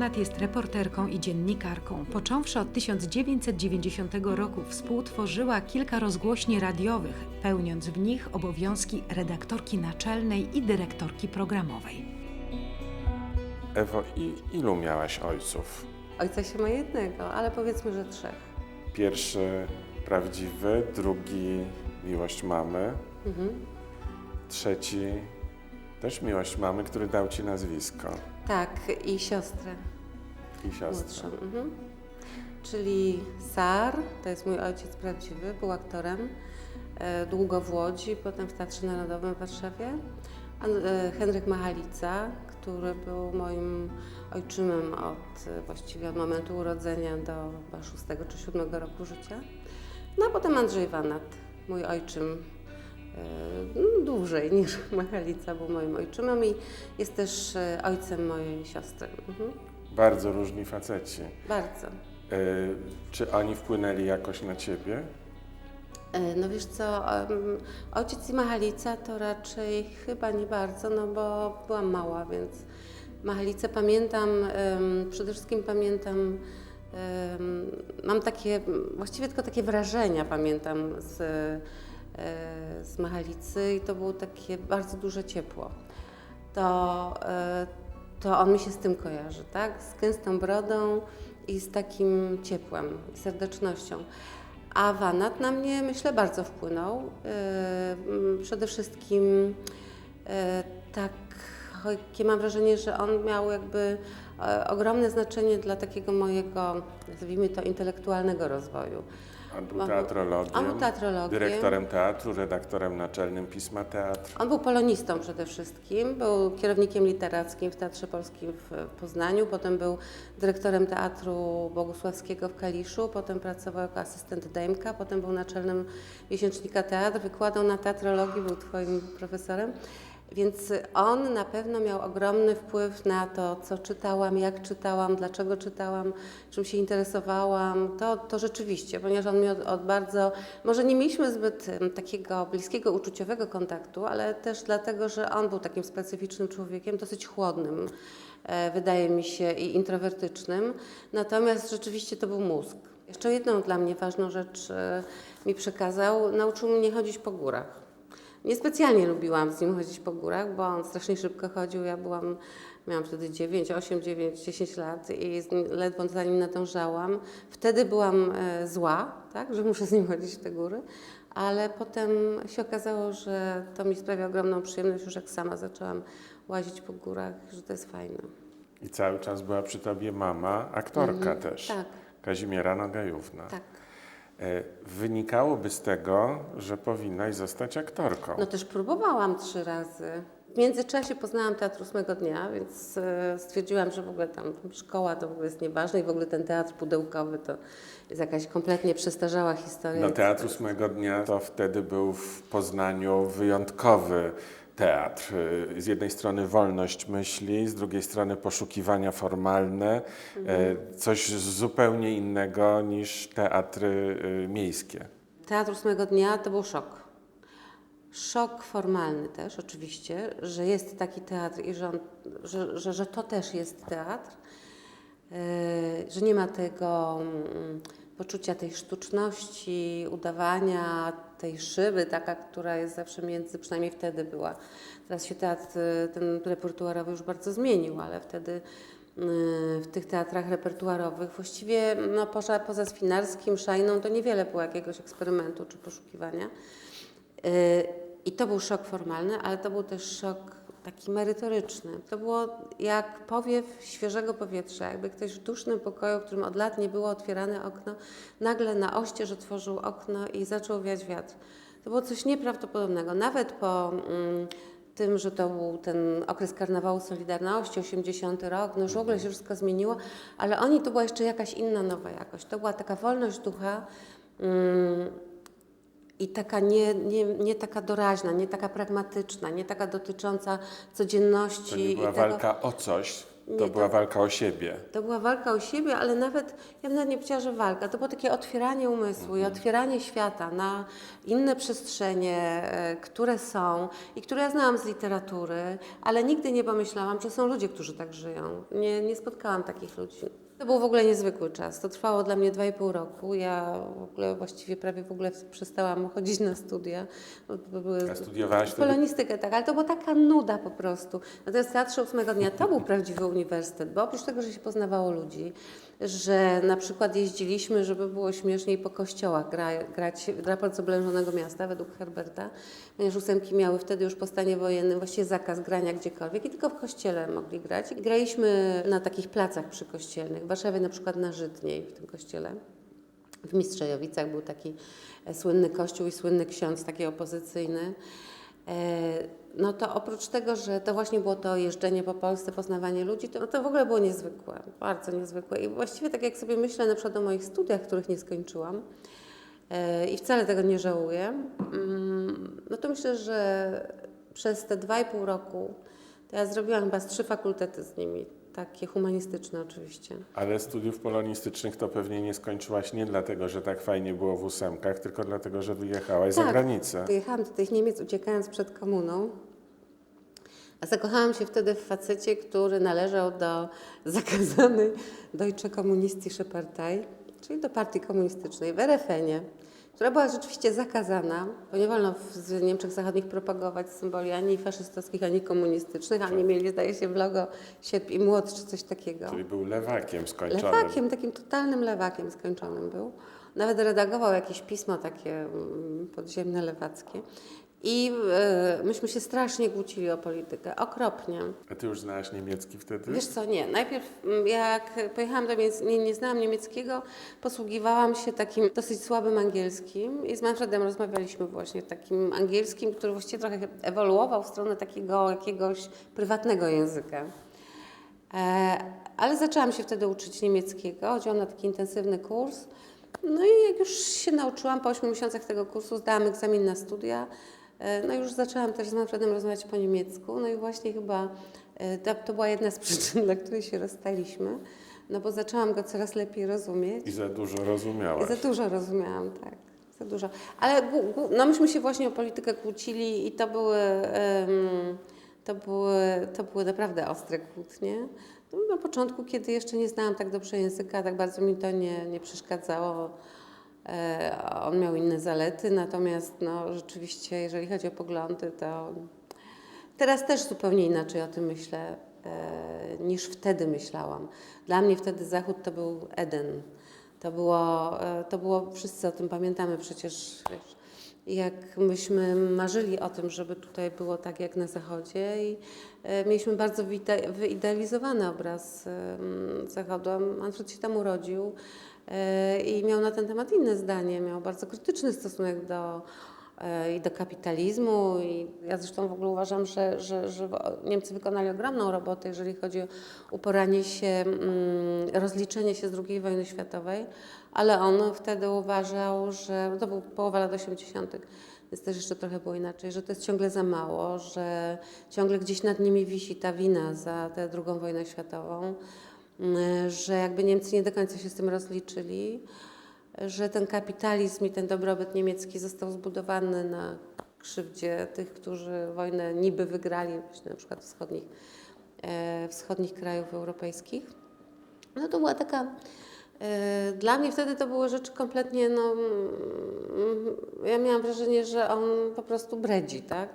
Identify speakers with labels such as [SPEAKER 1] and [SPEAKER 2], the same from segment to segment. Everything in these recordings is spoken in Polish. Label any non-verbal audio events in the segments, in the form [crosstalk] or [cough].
[SPEAKER 1] Wanat jest reporterką i dziennikarką. Począwszy od 1990 roku współtworzyła kilka rozgłośni radiowych, pełniąc w nich obowiązki redaktorki naczelnej i dyrektorki programowej.
[SPEAKER 2] Ewo, i ilu miałaś ojców?
[SPEAKER 3] Ojca się ma jednego, ale powiedzmy, że trzech.
[SPEAKER 2] Pierwszy prawdziwy, drugi miłość mamy,
[SPEAKER 3] Mhm.
[SPEAKER 2] trzeci też miłość mamy, który dał ci nazwisko
[SPEAKER 3] Tak, i siostrę
[SPEAKER 2] i siostrę.
[SPEAKER 3] młodszą. Mhm. Czyli Sar, to jest mój ojciec prawdziwy, był aktorem. e, Długo w Łodzi, potem w Teatrze Narodowym w Warszawie. E, Henryk Machalica, który był moim ojczymem od e, właściwie od momentu urodzenia do chyba szóstego czy siódmego roku życia. No a potem Andrzej Wanat, mój ojczym no, dłużej niż [laughs] Machalica był moim ojczymem i jest też e, ojcem mojej siostry. Mhm.
[SPEAKER 2] Bardzo różni faceci.
[SPEAKER 3] Bardzo.
[SPEAKER 2] E, czy oni wpłynęli jakoś na ciebie?
[SPEAKER 3] E, No wiesz co, ojciec i Machalica to raczej chyba nie bardzo, no bo byłam mała, więc Machalicę pamiętam, przede wszystkim pamiętam, mam takie, właściwie tylko takie wrażenia pamiętam z, e, z Machalicy i to było takie bardzo duże ciepło. To, e, to on mi się z tym kojarzy, tak? Z gęstą brodą i z takim ciepłem, i serdecznością. A Wanat na mnie, myślę, bardzo wpłynął. Mm, Przede wszystkim tak, takie mam wrażenie, że on miał jakby e, ogromne znaczenie dla takiego mojego, nazwijmy to, intelektualnego rozwoju.
[SPEAKER 2] On był teatrologiem,
[SPEAKER 3] on był teatrologiem.
[SPEAKER 2] dyrektorem teatru, redaktorem naczelnym Pisma Teatr.
[SPEAKER 3] On był polonistą przede wszystkim, był kierownikiem literackim w Teatrze Polskim w Poznaniu, potem był dyrektorem Teatru Bogusławskiego w Kaliszu, potem pracował jako asystent Dejmka, potem był naczelnym miesięcznika Teatr, wykładał na teatrologii, był twoim profesorem. Więc on na pewno miał ogromny wpływ na to, co czytałam, jak czytałam, dlaczego czytałam, czym się interesowałam. To, to rzeczywiście, ponieważ on mi od, od bardzo, może nie mieliśmy zbyt takiego bliskiego, uczuciowego kontaktu, ale też dlatego, że on był takim specyficznym człowiekiem, dosyć chłodnym, e, wydaje mi się, i introwertycznym. Natomiast rzeczywiście to był mózg. Jeszcze jedną dla mnie ważną rzecz e, mi przekazał, nauczył mnie chodzić po górach. Niespecjalnie lubiłam z nim chodzić po górach, bo on strasznie szybko chodził. Ja byłam, miałam wtedy 9, 8, 9, 10 lat i ledwo za nim nadążałam. Wtedy byłam e, zła, tak, że muszę z nim chodzić w te góry, ale potem się okazało, że to mi sprawia ogromną przyjemność, już jak sama zaczęłam łazić po górach, że to jest fajne.
[SPEAKER 2] I cały czas była przy tobie mama, aktorka też,
[SPEAKER 3] Tak,
[SPEAKER 2] Kazimiera Nogajówna.
[SPEAKER 3] tak.
[SPEAKER 2] E, Wynikałoby z tego, że powinnaś zostać aktorką.
[SPEAKER 3] No też próbowałam trzy razy. W międzyczasie poznałam teatr ósmego dnia, więc e, stwierdziłam, że w ogóle tam szkoła to w ogóle jest nieważne i w ogóle ten teatr pudełkowy to jest jakaś kompletnie przestarzała historia.
[SPEAKER 2] No Teatr Ósmego Dnia to wtedy był w Poznaniu wyjątkowy teatr. Y, Z jednej strony wolność myśli, z drugiej strony poszukiwania formalne, e, coś zupełnie innego niż teatry y, miejskie.
[SPEAKER 3] Teatr ósmego dnia to był szok. Szok formalny też oczywiście, że jest taki teatr i że, on, że, że, że to też jest teatr, Yy, że nie ma tego mm, poczucia tej sztuczności, udawania, tej szyby, taka, która jest zawsze między, przynajmniej wtedy była. Teraz się teatr y, ten repertuarowy już bardzo zmienił, ale wtedy y, w tych teatrach repertuarowych właściwie no, poza, poza Swinarskim, Szajną to niewiele było jakiegoś eksperymentu czy poszukiwania. Yy, I to był szok formalny, ale to był też szok taki merytoryczny. To było jak powiew świeżego powietrza, jakby ktoś w dusznym pokoju, w którym od lat nie było otwierane okno, nagle na oścież otworzył okno i zaczął wiać wiatr. To było coś nieprawdopodobnego. Nawet po mm, tym, że to był ten okres karnawału Solidarności, 80 rok, no już w ogóle się wszystko zmieniło, ale oni to była jeszcze jakaś inna nowa jakość. To była taka wolność ducha, mm, i taka nie, nie, nie taka doraźna, nie taka pragmatyczna, nie taka dotycząca
[SPEAKER 2] To
[SPEAKER 3] codzienności.
[SPEAKER 2] nie była
[SPEAKER 3] tego,
[SPEAKER 2] walka o coś, To
[SPEAKER 3] Nie,
[SPEAKER 2] była walka o siebie.
[SPEAKER 3] To była walka o siebie, ale nawet, ja bym nawet nie powiedziała, że walka. To było takie otwieranie umysłu i otwieranie świata na inne przestrzenie, e, które są i które ja znałam z literatury, ale nigdy nie pomyślałam, że są ludzie, którzy tak żyją. Nie, nie spotkałam takich ludzi. To był w ogóle niezwykły czas. To trwało dla mnie 2,5 roku. Ja w ogóle właściwie prawie w ogóle przestałam chodzić na studia. były-
[SPEAKER 2] A studiowałaś?
[SPEAKER 3] Polonistykę, tak, ale to była taka nuda po prostu. Natomiast w Teatrze Ósmego Dnia to był prawdziwy uniwersytet, bo oprócz tego, że się poznawało ludzi, że na przykład jeździliśmy, żeby było śmieszniej po kościołach gra, grać raport z oblężonego miasta według Herberta, ponieważ ósemki miały wtedy już po stanie wojennym właściwie zakaz grania gdziekolwiek i tylko w kościele mogli grać. I graliśmy na takich placach przykościelnych, w Warszawie na przykład na Żytniej w tym kościele. W Mistrzejowicach był taki e, słynny kościół i słynny ksiądz, taki opozycyjny. No to oprócz tego, że to właśnie było to jeżdżenie po Polsce, poznawanie ludzi, to, to w ogóle było niezwykłe, bardzo niezwykłe. I właściwie tak jak sobie myślę na przykład o moich studiach, których nie skończyłam e, i wcale tego nie żałuję, mm, no to myślę, że przez te dwa i pół roku to ja zrobiłam chyba z trzy fakultety z nimi, takie humanistyczne oczywiście.
[SPEAKER 2] Ale studiów polonistycznych to pewnie nie skończyłaś nie dlatego, że tak fajnie było w ósemkach, tylko dlatego, że wyjechałaś za
[SPEAKER 3] Tak.
[SPEAKER 2] granicę.
[SPEAKER 3] Wyjechałam do tych Niemiec uciekając przed komuną. A zakochałam się wtedy w facecie, który należał do zakazanej Deutsche Kommunistische Partei, czyli do partii komunistycznej w RFN-ie, która była rzeczywiście zakazana, bo nie wolno w Niemczech Zachodnich propagować symboli ani faszystowskich, ani komunistycznych, a nie mieli, zdaje się, w logo sierp i młot czy coś takiego.
[SPEAKER 2] Czyli był lewakiem skończonym.
[SPEAKER 3] Lewakiem, takim totalnym lewakiem skończonym był. Nawet redagował jakieś pismo takie mm, podziemne, lewackie. I e, myśmy się strasznie kłócili o politykę, okropnie.
[SPEAKER 2] A ty już znałaś niemiecki wtedy?
[SPEAKER 3] Wiesz co, nie. Najpierw mm, jak pojechałam do Niemiec, nie, nie znałam niemieckiego, posługiwałam się takim dosyć słabym angielskim i z Manfredem rozmawialiśmy właśnie takim angielskim, który właściwie trochę ewoluował w stronę takiego jakiegoś prywatnego języka. E, ale zaczęłam się wtedy uczyć niemieckiego, chodziłam na taki intensywny kurs. No i jak już się nauczyłam, po 8 miesiącach tego kursu zdałam egzamin na studia. E, No i już zaczęłam też z Manfredem rozmawiać po niemiecku. No i właśnie chyba e, to, była jedna z przyczyn, [laughs] dla której się rozstaliśmy. No bo zaczęłam go coraz lepiej rozumieć.
[SPEAKER 2] I za dużo
[SPEAKER 3] I
[SPEAKER 2] rozumiałaś.
[SPEAKER 3] za dużo rozumiałam, tak. Za dużo. Ale no myśmy się właśnie o politykę kłócili i to były, to były, to były naprawdę ostre kłótnie. No, na początku, kiedy jeszcze nie znałam tak dobrze języka, tak bardzo mi to nie, nie przeszkadzało. E, on miał inne zalety, natomiast no, rzeczywiście, jeżeli chodzi o poglądy, to Teraz też zupełnie inaczej o tym myślę e, niż wtedy myślałam. Dla mnie wtedy Zachód to był Eden. To było, e, to było wszyscy o tym pamiętamy przecież. Wiesz, jak myśmy marzyli o tym, żeby tutaj było tak jak na Zachodzie i mieliśmy bardzo wyidealizowany obraz Zachodu. Manfred się tam urodził i miał na ten temat inne zdanie. Miał bardzo krytyczny stosunek do e, i do kapitalizmu. I ja zresztą w ogóle uważam, że, że, że Niemcy wykonali ogromną robotę, jeżeli chodzi o uporanie się, mm, rozliczenie się z II wojny światowej, ale on wtedy uważał, że to był połowa lat 80., więc też jeszcze trochę było inaczej, że to jest ciągle za mało, że ciągle gdzieś nad nimi wisi ta wina za tę II wojnę światową, że jakby Niemcy nie do końca się z tym rozliczyli że ten kapitalizm i ten dobrobyt niemiecki został zbudowany na krzywdzie tych, którzy wojnę niby wygrali, właśnie na przykład wschodnich, e, wschodnich krajów europejskich. No to była taka, e, dla mnie wtedy to były rzeczy kompletnie, no, mm, ja miałam wrażenie, że on po prostu bredzi, tak?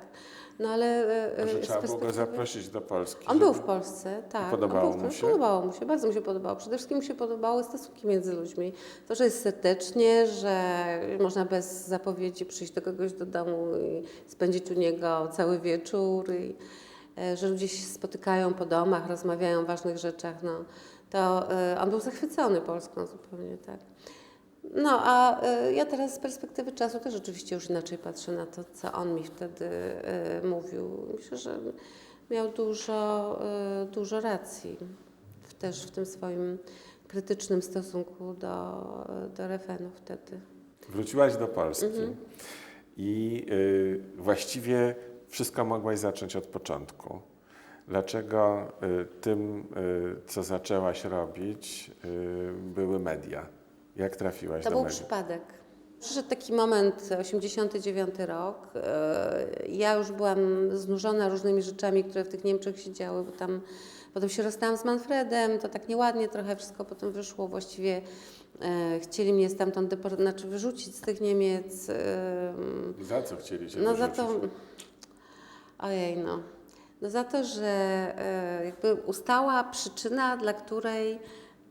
[SPEAKER 3] No ale e, e, z
[SPEAKER 2] trzeba było go
[SPEAKER 3] perspektywy-
[SPEAKER 2] zaprosić do Polski.
[SPEAKER 3] on był w Polsce, tak.
[SPEAKER 2] podobało
[SPEAKER 3] był
[SPEAKER 2] mu się?
[SPEAKER 3] Podobało mu się, bardzo mu się podobało. Przede wszystkim mu się podobały stosunki między ludźmi. To, że jest serdecznie, że można bez zapowiedzi przyjść do kogoś do domu i spędzić u niego cały wieczór, i, e, że ludzie się spotykają po domach, rozmawiają o ważnych rzeczach. No, to e, on był zachwycony Polską zupełnie, tak. No, a e, ja teraz z perspektywy czasu też oczywiście już inaczej patrzę na to, co on mi wtedy e, mówił. Myślę, że miał dużo, e, dużo racji w, też w tym swoim krytycznym stosunku do, do RFN-u wtedy.
[SPEAKER 2] Wróciłaś do Polski
[SPEAKER 3] Mhm.
[SPEAKER 2] i y, właściwie wszystko mogłaś zacząć od początku. Dlaczego y, tym, y, co zaczęłaś robić, y, były media? Jak trafiłaś
[SPEAKER 3] To
[SPEAKER 2] do
[SPEAKER 3] był
[SPEAKER 2] mediów?
[SPEAKER 3] przypadek. Przyszedł taki moment, 89 rok. e, Ja już byłam znużona różnymi rzeczami, które w tych Niemczech się działy, bo tam potem się rozstałam z Manfredem, to tak nieładnie trochę wszystko potem wyszło. Właściwie e, chcieli mnie stamtąd deport- znaczy wyrzucić z tych Niemiec. e,
[SPEAKER 2] Za co chcieli cię
[SPEAKER 3] no za
[SPEAKER 2] wyrzucić?
[SPEAKER 3] to. Ojej, no. No za to, że e, jakby ustała przyczyna, dla której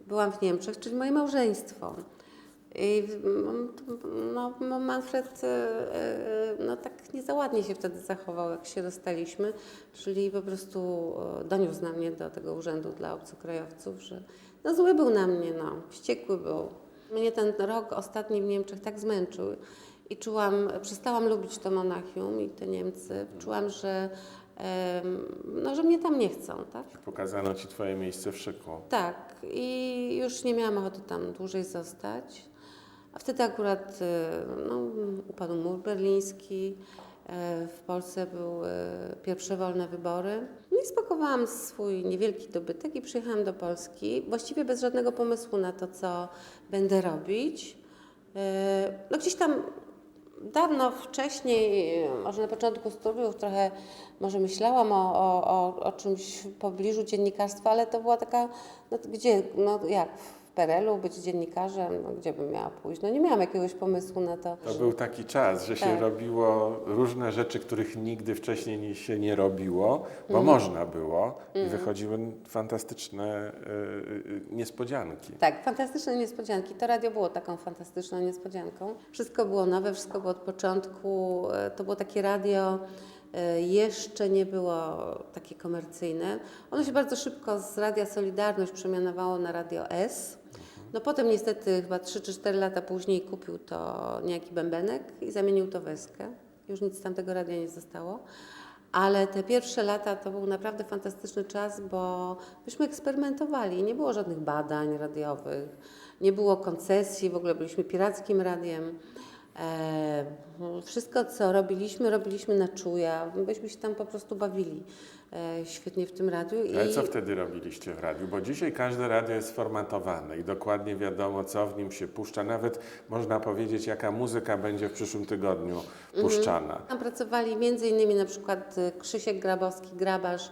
[SPEAKER 3] byłam w Niemczech, czyli moje małżeństwo. I mm, no, no Manfred e, e, no, tak nie za ładnie się wtedy zachował, jak się rozstaliśmy, czyli po prostu e, doniósł na mnie do tego urzędu dla obcokrajowców, że no, zły był na mnie, no, wściekły był. Mnie ten rok ostatni w Niemczech tak zmęczył i czułam, przestałam lubić to Monachium i te Niemcy. Czułam, że, no, że mnie tam nie chcą, tak?
[SPEAKER 2] Pokazano ci twoje miejsce w szyku.
[SPEAKER 3] Tak, i już nie miałam ochoty tam dłużej zostać. A wtedy akurat e, no, upadł mur berliński, e, w Polsce były pierwsze wolne wybory. No i spakowałam swój niewielki dobytek i przyjechałam do Polski, właściwie bez żadnego pomysłu na to, co będę robić. E, No gdzieś tam dawno wcześniej, może na początku studiów, trochę może myślałam o, o, o, czymś w pobliżu dziennikarstwa, ale to była taka, no gdzie, no jak PRL-u być dziennikarzem, no gdzie bym miała pójść? No nie miałam jakiegoś pomysłu na to.
[SPEAKER 2] To był taki czas, że się
[SPEAKER 3] Tak.
[SPEAKER 2] robiło różne rzeczy, których nigdy wcześniej nie- się nie robiło, bo
[SPEAKER 3] Mhm.
[SPEAKER 2] można było i wychodziły fantastyczne y, y, niespodzianki.
[SPEAKER 3] Tak, fantastyczne niespodzianki. To radio było taką fantastyczną niespodzianką. Wszystko było nowe, wszystko było od początku. E, To było takie radio, e, jeszcze nie było takie komercyjne. Ono się bardzo szybko z Radia Solidarność przemianowało na Radio S. No potem niestety chyba 3 czy 4 lata później kupił to niejaki Bębenek i zamienił to w Eskę. Już nic z tamtego radia nie zostało. Ale te pierwsze lata to był naprawdę fantastyczny czas, bo myśmy eksperymentowali. Nie było żadnych badań radiowych, nie było koncesji, w ogóle byliśmy pirackim radiem. E, wszystko, co robiliśmy, robiliśmy na czuja. Myśmy się tam po prostu bawili świetnie w tym radiu.
[SPEAKER 2] Ale
[SPEAKER 3] I
[SPEAKER 2] co wtedy robiliście w radiu? Bo dzisiaj każde radio jest sformatowane i dokładnie wiadomo, co w nim się puszcza. Nawet można powiedzieć, jaka muzyka będzie w przyszłym tygodniu puszczana.
[SPEAKER 3] Tam pracowali między innymi na przykład y, Krzysiek Grabowski, Grabarz,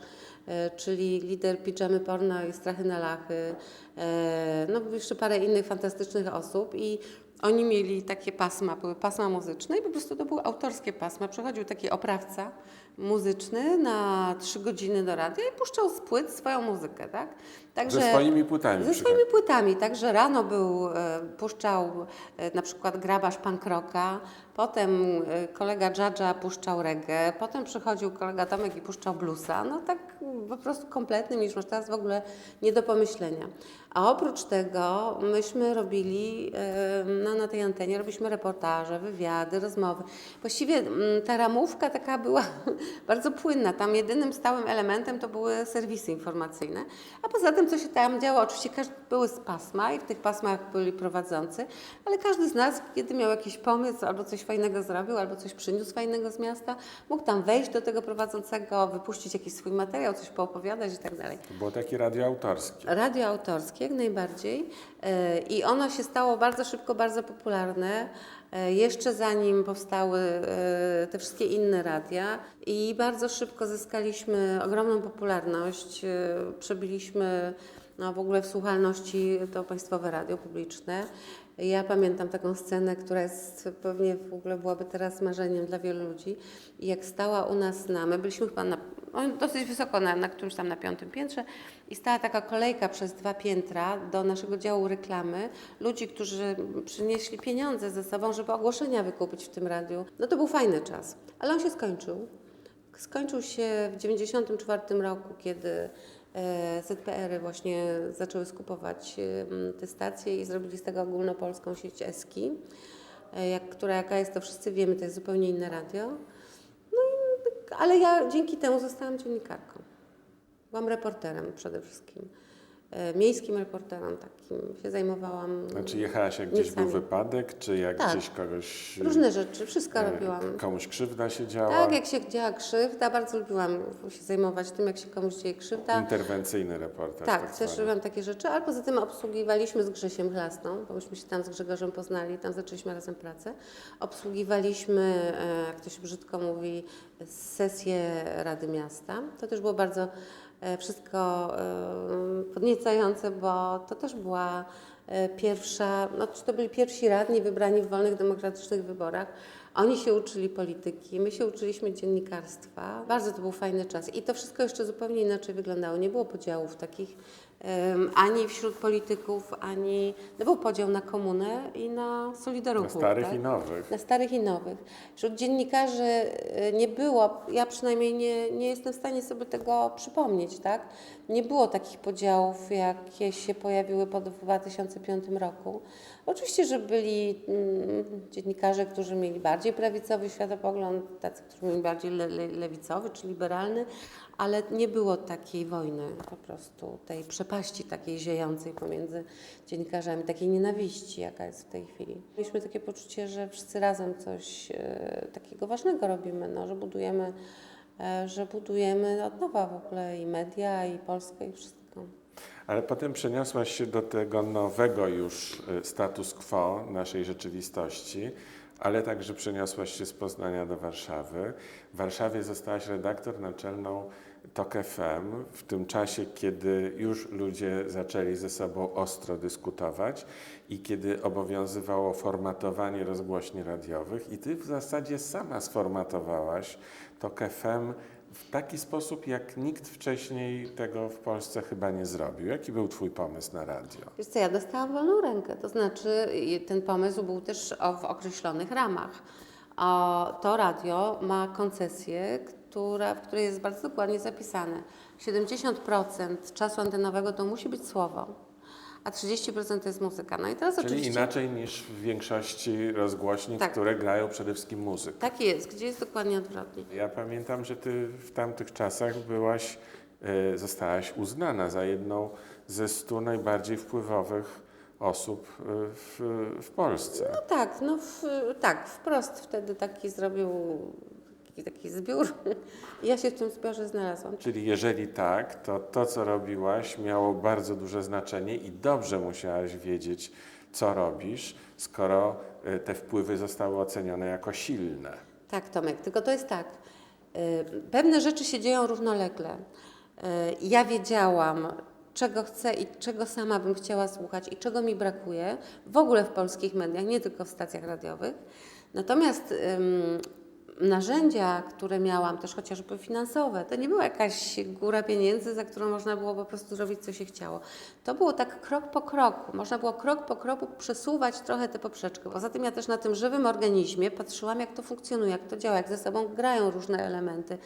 [SPEAKER 3] e, czyli lider Pijamy Porno i Strachy na Lachy, e, no jeszcze parę innych fantastycznych osób i oni mieli takie pasma, były pasma muzyczne i po prostu to były autorskie pasma. Przychodził taki oprawca muzyczny na trzy godziny do radia i puszczał z płyt swoją muzykę, tak?
[SPEAKER 2] Ze swoimi płytami.
[SPEAKER 3] Ze swoimi płytami, także rano był, e, puszczał e, na przykład grabarz punk rocka, potem e, kolega Dżadża puszczał reggae, potem przychodził kolega Tomek i puszczał bluesa, no tak po prostu kompletny niż masz teraz w ogóle nie do pomyślenia. A oprócz tego myśmy robili no, na tej antenie, robiliśmy reportaże, wywiady, rozmowy. Właściwie mm, ta ramówka taka była [laughs] bardzo płynna. Tam jedynym stałym elementem to były serwisy informacyjne, a poza tym, co się tam działo, oczywiście każdy, były z pasma i w tych pasmach byli prowadzący, ale każdy z nas, kiedy miał jakiś pomysł, albo coś fajnego zrobił, albo coś przyniósł fajnego z miasta, mógł tam wejść do tego prowadzącego, wypuścić jakiś swój materiał, coś poopowiadać i tak dalej.
[SPEAKER 2] To było takie radio autorskie.
[SPEAKER 3] Radio autorskie, jak najbardziej. E, I ono się stało bardzo szybko, bardzo popularne. e, Jeszcze zanim powstały e, te wszystkie inne radia i bardzo szybko zyskaliśmy ogromną popularność. Przebiliśmy no, w ogóle w słuchalności to państwowe radio publiczne. Ja pamiętam taką scenę, która jest pewnie w ogóle byłaby teraz marzeniem dla wielu ludzi. Jak stała u nas na, my byliśmy chyba na, dosyć wysoko, na, na którymś tam na piątym piętrze i stała taka kolejka przez dwa piętra do naszego działu reklamy. Ludzi, którzy przynieśli pieniądze ze sobą, żeby ogłoszenia wykupić w tym radiu. No to był fajny czas, ale on się skończył. Skończył się w 1994 roku, kiedy e, ZPR-y właśnie zaczęły skupować e, te stacje i zrobili z tego ogólnopolską sieć ESKI, e, jak, która jaka jest, to wszyscy wiemy, to jest zupełnie inne radio. Ale ja dzięki temu zostałam dziennikarką. Byłam reporterem przede wszystkim. E, miejskim reporterem takim się zajmowałam.
[SPEAKER 2] Znaczy jechałaś jak gdzieś był wypadek, czy jak
[SPEAKER 3] Tak.
[SPEAKER 2] gdzieś kogoś...
[SPEAKER 3] Różne rzeczy, wszystko
[SPEAKER 2] e,
[SPEAKER 3] robiłam.
[SPEAKER 2] Komuś krzywda się działa?
[SPEAKER 3] Tak, jak się działa krzywda, bardzo lubiłam się zajmować tym, jak się komuś dzieje krzywda.
[SPEAKER 2] Interwencyjny reportaż.
[SPEAKER 3] Tak,
[SPEAKER 2] tak
[SPEAKER 3] też robiłam takie rzeczy, ale poza tym obsługiwaliśmy z Grzesiem Chlasną, bo myśmy się tam z Grzegorzem poznali, tam zaczęliśmy razem pracę. Obsługiwaliśmy, e, jak to się brzydko mówi, sesję Rady Miasta. To też było bardzo e, wszystko e, podniecające, bo to też była e, pierwsza, no to byli pierwsi radni wybrani w wolnych, demokratycznych wyborach. Oni się uczyli polityki, my się uczyliśmy dziennikarstwa. Bardzo to był fajny czas i to wszystko jeszcze zupełnie inaczej wyglądało. Nie było podziałów takich ani wśród polityków, ani... No był podział na komunę i na Solidarność.
[SPEAKER 2] Na starych
[SPEAKER 3] tak?
[SPEAKER 2] i nowych.
[SPEAKER 3] Na starych i nowych. Wśród dziennikarzy e, nie było, ja przynajmniej nie, nie jestem w stanie sobie tego przypomnieć, tak? Nie było takich podziałów, jakie się pojawiły po 2005 roku. Oczywiście, że byli mm, dziennikarze, którzy mieli bardziej prawicowy światopogląd, tacy, którzy mieli bardziej le, le, lewicowy czy liberalny, ale nie było takiej wojny, po prostu tej przepaści takiej ziejącej pomiędzy dziennikarzami, takiej nienawiści, jaka jest w tej chwili. Mieliśmy takie poczucie, że wszyscy razem coś e, takiego ważnego robimy, no, że budujemy, że budujemy od nowa w ogóle i media, i Polskę, i wszystko.
[SPEAKER 2] Ale potem przeniosłaś się do tego nowego już y, status quo naszej rzeczywistości, ale także przeniosłaś się z Poznania do Warszawy. W Warszawie zostałaś redaktor naczelną TOK FM w tym czasie, kiedy już ludzie zaczęli ze sobą ostro dyskutować i kiedy obowiązywało formatowanie rozgłośni radiowych i ty w zasadzie sama sformatowałaś TOK FM w taki sposób, jak nikt wcześniej tego w Polsce chyba nie zrobił. Jaki był Twój pomysł na radio?
[SPEAKER 3] Wiesz co, ja dostałam wolną rękę, to znaczy ten pomysł był też w określonych ramach. To radio ma koncesję, która, w której jest bardzo dokładnie zapisane. 70% czasu antenowego to musi być słowo, a 30% to jest muzyka. No i teraz
[SPEAKER 2] Czyli
[SPEAKER 3] oczywiście...
[SPEAKER 2] inaczej niż w większości rozgłośni,
[SPEAKER 3] Tak.
[SPEAKER 2] które grają przede wszystkim muzykę.
[SPEAKER 3] Tak jest, gdzie jest dokładnie odwrotnie.
[SPEAKER 2] Ja pamiętam, że Ty w tamtych czasach byłaś, e, zostałaś uznana za jedną ze stu najbardziej wpływowych osób e, w, w Polsce.
[SPEAKER 3] No tak, no w, tak, wprost wtedy taki zrobił taki, taki zbiór i ja się w tym zbiorze znalazłam.
[SPEAKER 2] Czyli jeżeli tak, to to, co robiłaś, miało bardzo duże znaczenie i dobrze musiałaś wiedzieć, co robisz, skoro e, te wpływy zostały ocenione jako silne.
[SPEAKER 3] Tak, Tomek, tylko to jest tak. y, Pewne rzeczy się dzieją równolegle. Y, Ja wiedziałam, czego chcę i czego sama bym chciała słuchać i czego mi brakuje w ogóle w polskich mediach, nie tylko w stacjach radiowych. Natomiast narzędzia, które miałam, też chociażby finansowe, to nie była jakaś góra pieniędzy, za którą można było po prostu zrobić, co się chciało. To było tak krok po kroku. Można było krok po kroku przesuwać trochę te poprzeczkę. Poza tym ja też na tym żywym organizmie patrzyłam, jak to funkcjonuje, jak to działa, jak ze sobą grają różne elementy.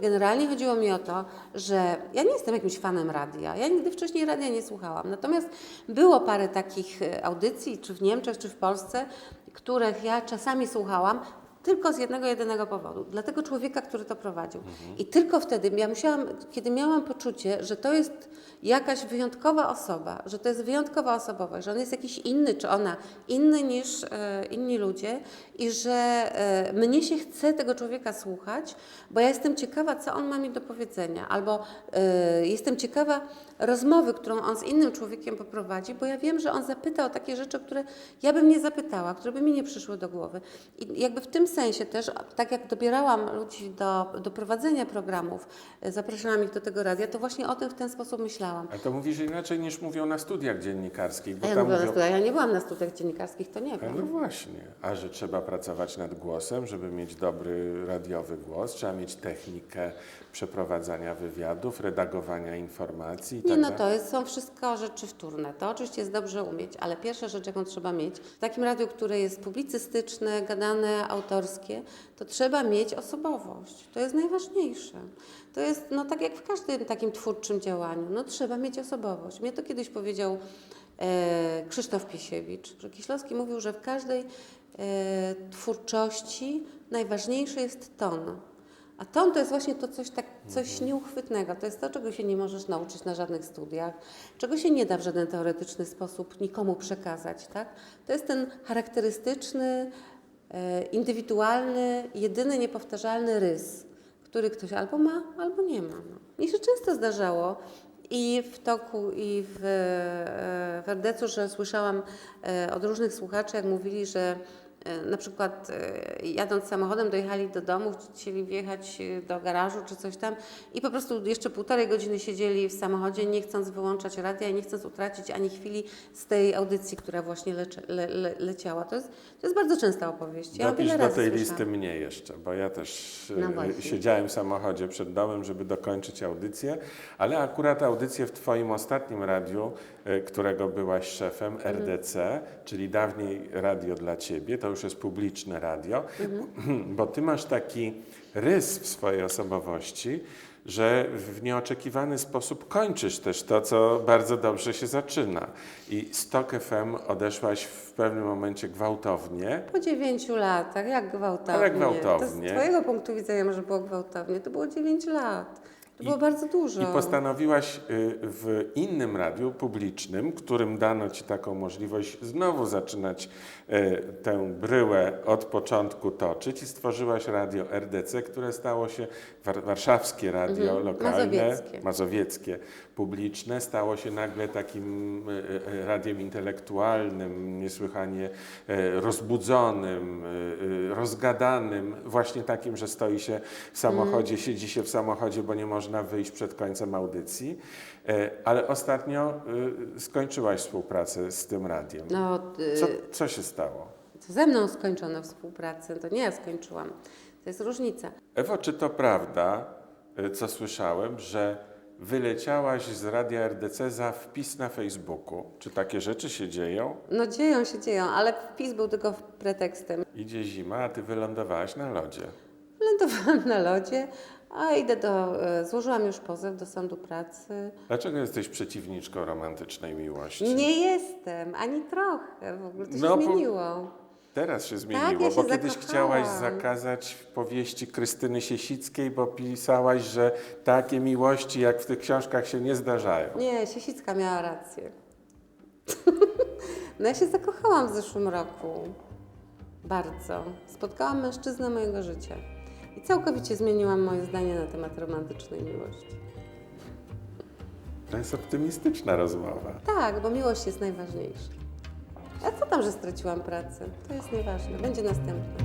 [SPEAKER 3] Generalnie chodziło mi o to, że ja nie jestem jakimś fanem radia. Ja nigdy wcześniej radia nie słuchałam. Natomiast było parę takich audycji, czy w Niemczech, czy w Polsce, których ja czasami słuchałam, tylko z jednego, jedynego powodu. Dla tego człowieka, który to prowadził. I tylko wtedy ja musiałam, kiedy miałam poczucie, że to jest jakaś wyjątkowa osoba, że to jest wyjątkowa osobowość, że on jest jakiś inny, czy ona inny niż e, inni ludzie i że e, mnie się chce tego człowieka słuchać, bo ja jestem ciekawa, co on ma mi do powiedzenia, albo e, jestem ciekawa rozmowy, którą on z innym człowiekiem poprowadzi, bo ja wiem, że on zapyta o takie rzeczy, które ja bym nie zapytała, które by mi nie przyszły do głowy. I jakby w tym sensie też, tak jak dobierałam ludzi do, do prowadzenia programów, e, zapraszałam ich do tego radia, to właśnie o tym w ten sposób myślałam.
[SPEAKER 2] A to mówisz inaczej niż mówią na studiach dziennikarskich, bo
[SPEAKER 3] ja,
[SPEAKER 2] tam
[SPEAKER 3] mówiłam na
[SPEAKER 2] mówią...
[SPEAKER 3] studiach, ja nie byłam na studiach dziennikarskich, to nie wiem.
[SPEAKER 2] no właśnie, a że trzeba pracować nad głosem, żeby mieć dobry radiowy głos, trzeba mieć technikę przeprowadzania wywiadów, redagowania informacji
[SPEAKER 3] Nie,
[SPEAKER 2] tak
[SPEAKER 3] no to jest, są wszystko rzeczy wtórne. To oczywiście jest dobrze umieć, ale pierwsza rzecz, jaką trzeba mieć, w takim radiu, które jest publicystyczne, gadane, to trzeba mieć osobowość. To jest najważniejsze. To jest, no tak jak w każdym takim twórczym działaniu, no trzeba mieć osobowość. Mnie to kiedyś powiedział e, Krzysztof Piesiewicz, że Kieślowski mówił, że w każdej e, twórczości najważniejszy jest ton. A ton to jest właśnie to coś, tak, coś nieuchwytnego. To jest to, czego się nie możesz nauczyć na żadnych studiach, czego się nie da w żaden teoretyczny sposób nikomu przekazać. Tak? To jest ten charakterystyczny, indywidualny, jedyny, niepowtarzalny rys, który ktoś albo ma, albo nie ma. Mi się często zdarzało i w toku, i w, e, w że słyszałam e, od różnych słuchaczy, jak mówili, że e, na przykład e, jadąc samochodem dojechali do domu, chcieli wjechać e, do garażu czy coś tam i po prostu jeszcze półtorej godziny siedzieli w samochodzie, nie chcąc wyłączać radia i nie chcąc utracić ani chwili z tej audycji, która właśnie lecze, le, le, leciała. To jest, to jest bardzo częsta opowieść. Ja
[SPEAKER 2] Dopisz do tej listy mnie jeszcze, bo ja też e,
[SPEAKER 3] No
[SPEAKER 2] siedziałem w samochodzie przed domem, żeby dokończyć audycję, ale akurat audycję w Twoim ostatnim radiu, e, którego byłaś szefem,
[SPEAKER 3] Mhm.
[SPEAKER 2] RDC, czyli dawniej Radio dla Ciebie, to już jest publiczne radio,
[SPEAKER 3] Mhm. [clears throat]
[SPEAKER 2] bo Ty masz taki rys w swojej osobowości, że w nieoczekiwany sposób kończysz też to, co bardzo dobrze się zaczyna. I Stok FM odeszłaś w pewnym momencie gwałtownie,
[SPEAKER 3] Po dziewięciu latach, jak gwałtownie.
[SPEAKER 2] Ale gwałtownie.
[SPEAKER 3] To z Twojego punktu widzenia może było gwałtownie. To było dziewięć lat. To
[SPEAKER 2] I-
[SPEAKER 3] było bardzo dużo.
[SPEAKER 2] I postanowiłaś y, w innym radiu publicznym, którym dano ci taką możliwość znowu zaczynać y, tę bryłę od początku toczyć i stworzyłaś radio RDC, które stało się war, warszawskie radio
[SPEAKER 3] Mhm,
[SPEAKER 2] lokalne,
[SPEAKER 3] mazowieckie.
[SPEAKER 2] mazowieckie, publiczne, stało się nagle takim y, radiem intelektualnym, niesłychanie rozbudzonym, rozgadanym, właśnie takim, że stoi się w samochodzie, siedzi się w samochodzie, bo nie można wyjść przed końcem audycji. E, Ale ostatnio y, skończyłaś współpracę z tym radiem.
[SPEAKER 3] No,
[SPEAKER 2] Co, co się stało?
[SPEAKER 3] to ze mną skończono współpracę. To nie ja skończyłam. To jest różnica.
[SPEAKER 2] Ewo, czy to prawda, co słyszałem, że wyleciałaś z radia RDC za wpis na Facebooku? Czy takie rzeczy się dzieją?
[SPEAKER 3] No dzieją się, dzieją, ale wpis był tylko pretekstem.
[SPEAKER 2] Idzie zima, a ty wylądowałaś na lodzie.
[SPEAKER 3] Lądowałam na lodzie, a idę do... y, Złożyłam już pozew do sądu pracy.
[SPEAKER 2] Dlaczego jesteś przeciwniczką romantycznej miłości?
[SPEAKER 3] Nie jestem, ani trochę. W ogóle to się
[SPEAKER 2] No,
[SPEAKER 3] zmieniło.
[SPEAKER 2] Teraz się zmieniło,
[SPEAKER 3] Tak, ja się
[SPEAKER 2] bo kiedyś
[SPEAKER 3] zakochałam.
[SPEAKER 2] chciałaś zakazać powieści Krystyny Siesickiej, bo pisałaś, że takie miłości jak w tych książkach się nie zdarzają.
[SPEAKER 3] Nie, Siesicka miała rację. [laughs] no ja się zakochałam w zeszłym roku. Bardzo. Spotkałam mężczyznę mojego życia. I całkowicie zmieniłam moje zdanie na temat romantycznej miłości.
[SPEAKER 2] To jest optymistyczna rozmowa.
[SPEAKER 3] Tak, bo miłość jest najważniejsza. A co tam, że straciłam pracę? To jest nieważne. Będzie następna.